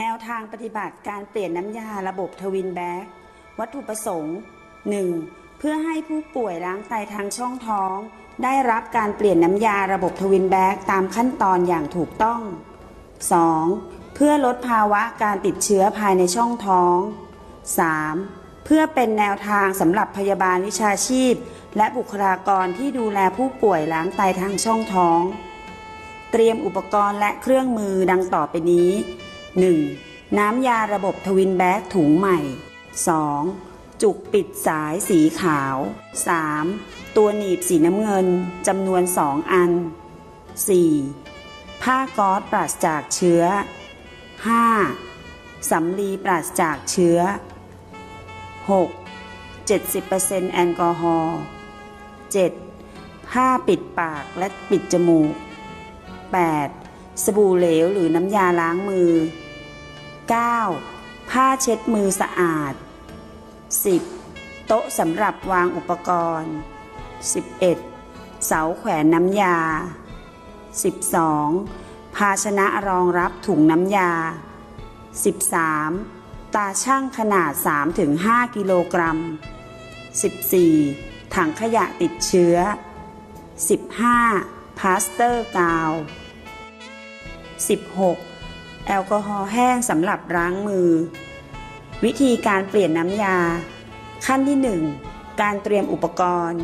แนวทางปฏิบัติการเปลี่ยนน้ำยาระบบทวินแบ็กวัตถุประสงค์ 1. เพื่อให้ผู้ป่วยล้างไตทางช่องท้อง ได้รับการเปลี่ยนน้ำยาระบบทวินแบ็กตามขั้นตอนอย่างถูกต้อง 2. เพื่อลดภาวะการติดเชื้อภายในช่องท้อง 3. เพื่อเป็นแนวทางสำหรับพยาบาลวิชาชีพ และบุคลากรที่ดูแลผู้ป่วยล้างไตทางช่องท้อง เตรียมอุปกรณ์และเครื่องมือดังต่อไปนี้ 1. น้ำยาระบบทวินแบ็กถุงใหม่ 2. จุกปิดสายสีขาว 3. ตัวหนีบสีน้ำเงินจำนวน 2 อัน 4. ผ้าก๊อซปราศจากเชื้อ 5. สำลีปราศจากเชื้อ 6. 70%แอลกอฮอล์ 7. ผ้าปิดปากและปิดจมูก 8. สบู่เหลวหรือน้ำยาล้างมือ 9. ผ้าเช็ดมือสะอาด 10. โต๊ะสำหรับวางอุปกรณ์ 11. เสาแขวนน้ำยา 12. ภาชนะรองรับถุงน้ำยา 13. ตาช่างขนาด 3-5 กิโลกรัม 14. ถังขยะติดเชื้อ 15. พลาสเตอร์กาว 16. แอลกอฮอล์แห้งสำหรับล้างมือ วิธีการเปลี่ยนน้ำยา ขั้นที่ 1 การเตรียมอุปกรณ์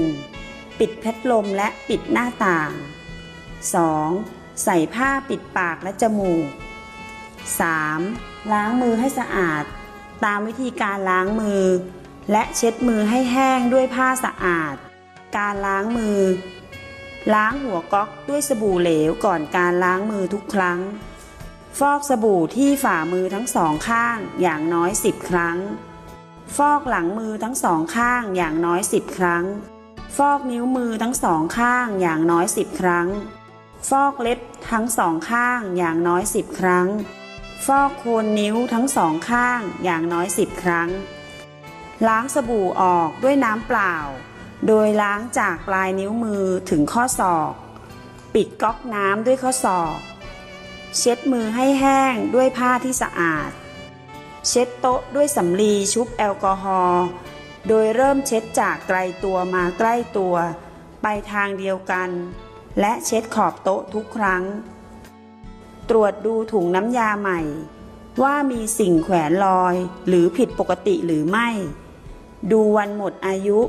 1. ปิดพัดลมและปิดหน้าต่าง 2. ใส่ผ้าปิดปากและจมูก 3. ล้างมือให้สะอาด ตามวิธีการล้างมือ และเช็ดมือให้แห้งด้วยผ้าสะอาด การล้างมือ ล้างหัวก๊อกด้วยสบู่เหลวก่อนการล้างมือทุกครั้ง ฟอกสบู่ที่ฝ่ามือทั้งสองข้างอย่างน้อย 10 ครั้ง ฟอกหลังมือทั้งสองข้างอย่างน้อย 10 ครั้ง ฟอกนิ้วมือทั้งสองข้างอย่างน้อย 10 ครั้ง ฟอกเล็บทั้งสองข้างอย่างน้อย 10 ครั้ง ฟอกโคนนิ้วทั้งสองข้างอย่างน้อย 10 ครั้ง ล้างสบู่ออกด้วยน้ำเปล่า โดยล้างจากปลายนิ้วมือถึงข้อศอก ปิดก๊อกน้ำด้วยข้อศอก เช็ดมือให้แห้งด้วยผ้าที่สะอาด เช็ดโต๊ะด้วยสำลีชุบแอลกอฮอล์ โดยเริ่มเช็ดจากไกลตัวมาใกล้ตัว ไปทางเดียวกัน และเช็ดขอบโต๊ะทุกครั้ง ตรวจดูถุงน้ำยาใหม่ ว่ามีสิ่งแขวนลอยหรือผิดปกติหรือไม่ ดูวันหมดอายุ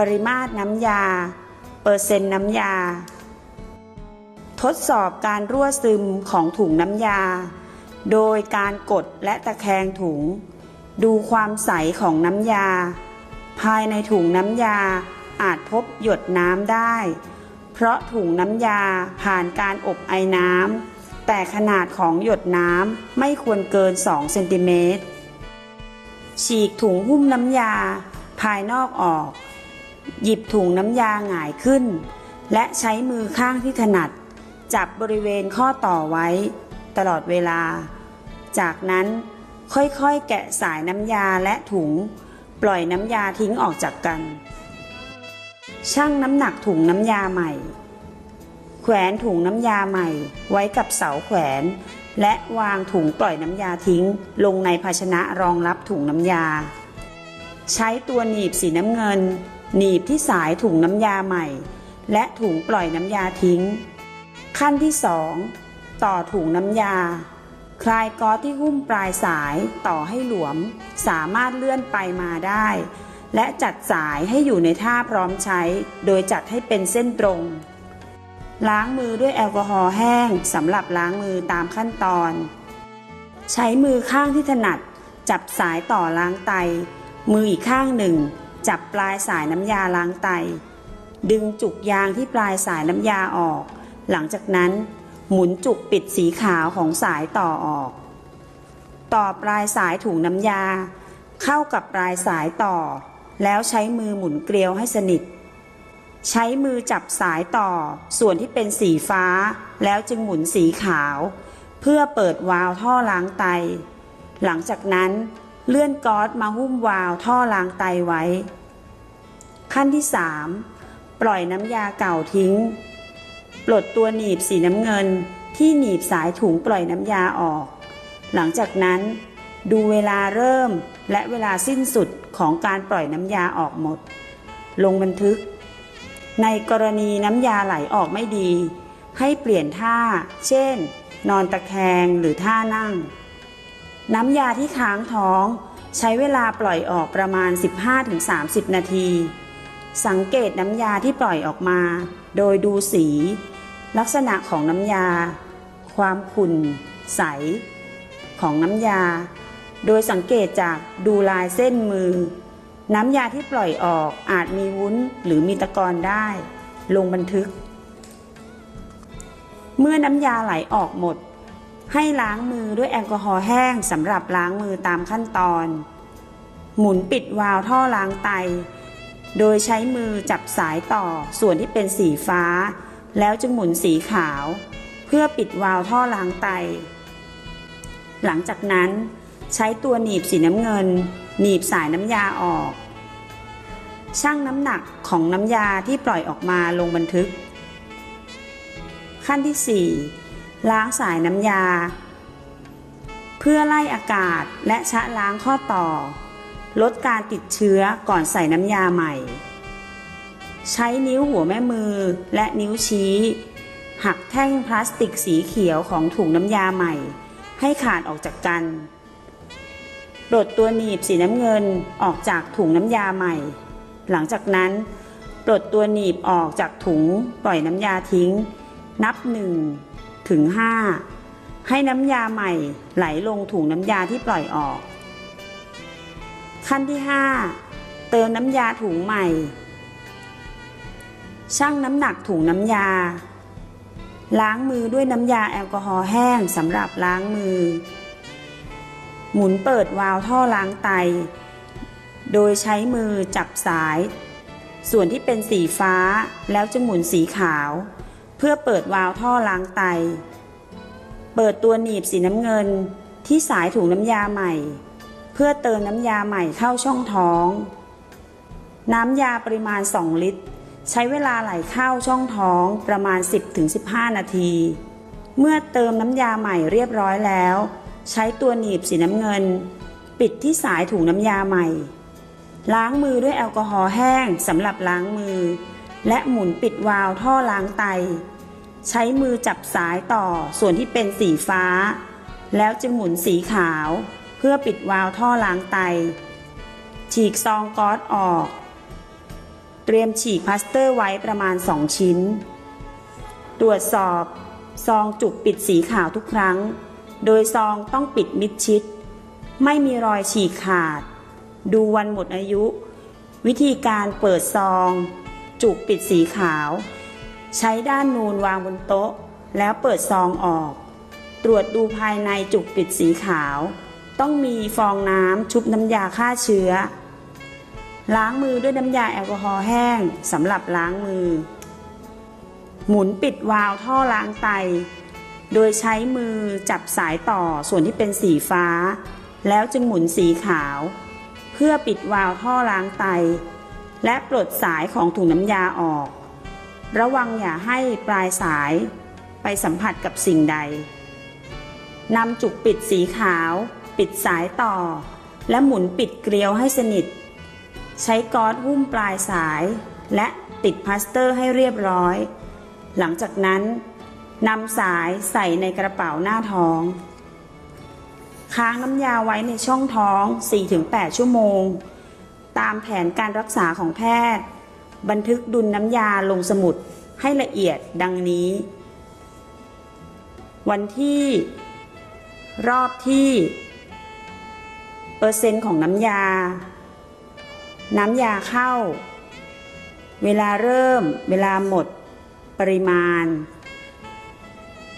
ปริมาตรน้ำยา เปอร์เซ็นต์น้ำยา ทดสอบการรั่วซึมของถุงน้ำยา โดยการกดและตะแคงถุง ดูความใสของน้ำยา ภายในถุงน้ำยาอาจพบหยดน้ำได้ เพราะถุงน้ำยาผ่านการอบไอน้ำแต่ขนาดของหยดน้ำไม่ควรเกิน 2 เซนติเมตรฉีกถุงหุ้มน้ำยา ภายนอกออก หยิบถุงน้ำยาหงายขึ้น และใช้มือข้างที่ถนัด จับบริเวณข้อต่อไว้ ตลอดเวลา จากนั้นค่อยๆ แกะสายน้ำยาและถุง ปล่อยน้ำยาทิ้งออกจากกัน ชั่งน้ำหนักถุงน้ำยาใหม่ แขวนถุงน้ำยาใหม่ ไว้กับเสาแขวน และวางถุงปล่อยน้ำยาทิ้ง ลงในภาชนะรองรับถุงน้ำยา ใช้ตัวหนีบสีน้ำเงิน หนีบที่สายถุงน้ำยาใหม่ และถุงปล่อยน้ำยาทิ้ง ขั้นที่สองต่อถุงน้ำยา คลายก๊อซที่หุ้มปลายสายต่อให้หลวม สามารถเลื่อนไปมาได้ และจัดสายให้อยู่ในท่าพร้อมใช้ โดยจัดให้เป็นเส้นตรง ล้างมือด้วยแอลกอฮอล์แห้งสำหรับล้างมือตามขั้นตอน ใช้มือข้างที่ถนัด จับสายต่อล้างไต มืออีกข้างหนึ่ง จับปลายสายน้ำยาล้างไต ดึงจุกยางที่ปลายสายน้ำยาออก หลังจากนั้น หมุนจุกปิดสีขาวของสายต่อออก ต่อปลายสายถุงน้ำยา เข้ากับปลายสายต่อ แล้วใช้มือหมุนเกลียวให้สนิท ใช้มือจับสายต่อส่วนที่เป็นสีฟ้า แล้วจึงหมุนสีขาว เพื่อเปิดวาล์วท่อล้างไต หลังจากนั้น เลื่อนก๊อซมาหุ้มวาล์วท่อล้างไตไว้ ขั้นที่ 3 ปล่อยน้ำยาเก่าทิ้ง ปลดตัวหนีบสีน้ำเงินที่หนีบสายถุงปล่อยน้ำยาออก หลังจากนั้นดูเวลาเริ่มและเวลาสิ้นสุดของการปล่อยน้ำยาออกหมด ลงบันทึก ในกรณีน้ำยาไหลออกไม่ดี ให้เปลี่ยนท่า เช่น นอนตะแคงหรือท่านั่ง น้ำยาที่ค้างท้อง ใช้เวลาปล่อยออกประมาณ 15-30 นาที สังเกตน้ำยาที่ปล่อยออกมา โดยดูสี ลักษณะของน้ำยา ความขุ่น ใส ของน้ำยา โดยสังเกตจากดูลายเส้นมือ น้ำยาที่ปล่อยออกอาจมีวุ้นหรือมีตะกอนได้ ลงบันทึก เมื่อน้ำยาไหลออกหมด ให้ล้างมือด้วยแอลกอฮอล์แห้งสำหรับล้างมือตามขั้นตอน หมุนปิดวาล์วท่อล้างไต โดยใช้มือจับสายต่อส่วนที่เป็นสีฟ้า แล้วจึงหมุนสีขาว เพื่อปิดวาล์วท่อล้างไต หลังจากนั้นใช้ตัวหนีบสีน้ำเงิน หนีบสายน้ำยาออก ชั่งน้ำหนักของน้ำยาที่ปล่อยออกมาลงบันทึก ขั้นที่ 4 ล้างสายน้ำยา เพื่อไล่อากาศและชะล้างข้อต่อ ลดการติดเชื้อก่อนใส่น้ำยาใหม่ ใช้นิ้วหัวแม่มือและนิ้วชี้ หักแท่งพลาสติกสีเขียวของถุงน้ำยาใหม่ ให้ขาดออกจากกันปลดตัวหนีบสีน้ำเงินออกจากถุงน้ำยาใหม่ หลังจากนั้นปลดตัวหนีบออกจากถุงปล่อยน้ำยาทิ้ง นับหนึ่ง ถึงห้าให้น้ำยาใหม่ไหลลงถุงน้ำยาที่ปล่อยออก ขั้นที่ 5 เติมน้ำยาถุงใหม่ ชั่งน้ำหนักถุงน้ำยา ล้างมือด้วยน้ำยาแอลกอฮอล์แห้งสำหรับล้างมือ หมุนเปิดวาล์วท่อล้างไต โดยใช้มือจับสาย ส่วนที่เป็นสีฟ้าแล้วจะหมุนสีขาว เพื่อเปิดวาล์วท่อล้างไต เปิดตัวหนีบสีน้ำเงินที่สายถุงน้ำยาใหม่ เพื่อเติมน้ำยาใหม่เข้าช่องท้อง น้ำยาปริมาณ 2 ลิตร ใช้เวลาไหลเข้าช่องท้องประมาณ 10-15 นาที เมื่อเติมน้ำยาใหม่เรียบร้อยแล้ว ใช้ตัวหนีบสีน้ำเงิน ปิดที่สายถุงน้ำยาใหม่ ล้างมือด้วยแอลกอฮอล์แห้งสำหรับล้างมือ และหมุนปิดวาล์วท่อล้างไต ใช้มือจับสายต่อส่วนที่เป็นสีฟ้า แล้วจะหมุนสีขาว เพื่อปิดวาล์วท่อล้างไต ฉีกซองก๊อซออก เตรียมฉีกพลาสเตอร์ไว้ประมาณ 2 ชิ้น ตรวจสอบ ซองจุกปิดสีขาวทุกครั้ง โดยซองต้องปิดมิดชิด ไม่มีรอยฉีกขาด ดูวันหมดอายุ วิธีการเปิดซอง จุกปิดสีขาว ใช้ด้านนูนวางบนโต๊ะ แล้วเปิดซองออก ตรวจดูภายในจุกปิดสีขาว ต้องมีฟองน้ำชุบน้ำยาฆ่าเชื้อ ล้างมือด้วยน้ำยาแอลกอฮอล์แห้งสำหรับล้างมือ หมุนปิดวาล์วท่อล้างไต โดยใช้มือจับสายต่อส่วนที่เป็นสีฟ้า แล้วจึงหมุนสีขาว เพื่อปิดวาล์วท่อล้างไต และปลดสายของถุงน้ำยาออก ระวังอย่าให้ปลายสายไปสัมผัสกับสิ่งใดนำจุกปิดสีขาว ปิดสายต่อ และหมุนปิดเกลียวให้สนิท ใช้ก๊อซหุ้มปลายสาย และติดพลาสเตอร์ให้เรียบร้อย หลังจากนั้นนำสายใส่ในกระเป๋าหน้าท้อง ค้างน้ำยาไว้ในช่องท้อง 4-8 ชั่วโมง ตามแผนการรักษาของแพทย์ บันทึกดุลน้ำยาลงสมุดให้ละเอียดดังนี้ วันที่ รอบที่ เปอร์เซ็นต์ของน้ำยา น้ำยาเข้า เวลาเริ่ม เวลาหมด ปริมาณ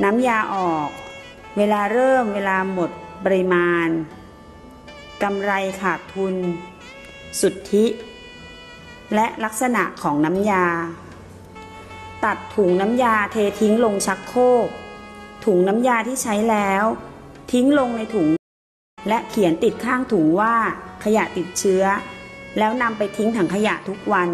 น้ำยาออก เวลาเริ่ม เวลาหมด ปริมาณกำไรขาดทุน สุทธิ และลักษณะของน้ำยา ตัดถุงน้ำยาเททิ้งลงชักโครกถุงน้ำยาที่ใช้แล้ว ทิ้งลงในถุง และเขียนติดข้างถุงว่าขยะติดเชื้อ แล้วนำไปทิ้งถังขยะทุกวัน